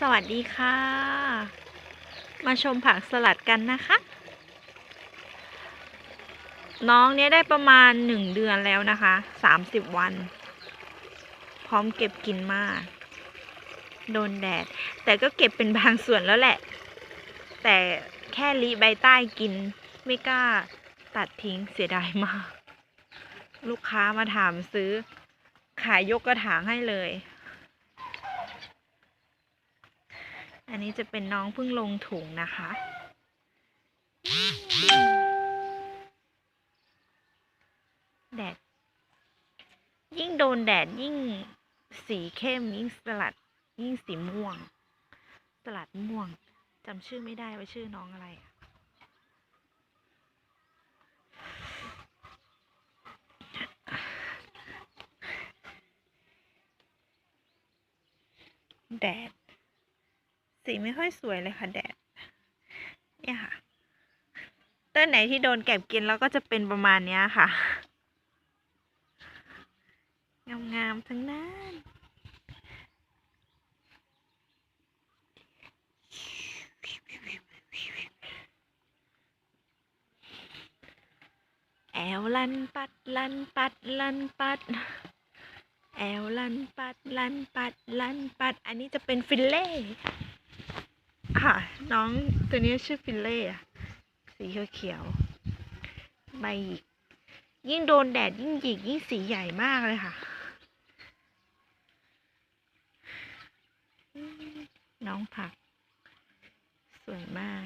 สวัสดีค่ะ มาชมผักสลัดกันนะคะ น้องเนี้ยได้ประมาณหนึ่งเดือนแล้วนะคะสามสิบวัน พร้อมเก็บกินมาก โดนแดด แต่ก็เก็บเป็นบางส่วนแล้วแหละ แต่แค่ลีใบใต้กิน ไม่กล้าตัดทิ้งเสียดายมาก ลูกค้ามาถามซื้อ ขายยกกระถางให้เลย อันนี้จะเป็นน้องเพิ่งลงถุงนะคะ แดด ยิ่งโดนแดดยิ่งสีเข้ม ยิ่งสลัด ยิ่งสีม่วง สลัดม่วงจำชื่อไม่ได้ว่าชื่อน้องอะไรแดด สีไม่ค่อยสวยเลยค่ะแดด เนี่ยค่ะ ต้นไหนที่โดนเก็บกินแล้วก็จะเป็นประมาณเนี้ยค่ะ งามๆทั้งนั้นแอวลันปัดลันปัดลันปัด แอวลันปัดลันปัดลันปัด อันนี้จะเป็นฟิลเล่ ค่ะ น้องตัวนี้ชื่อฟิลเล่อะสีเขียวๆใบหยิก ยิ่งโดนแดดยิ่งหยิกยิ่งสีใหญ่มากเลยค่ะ น้องผัก สวยมาก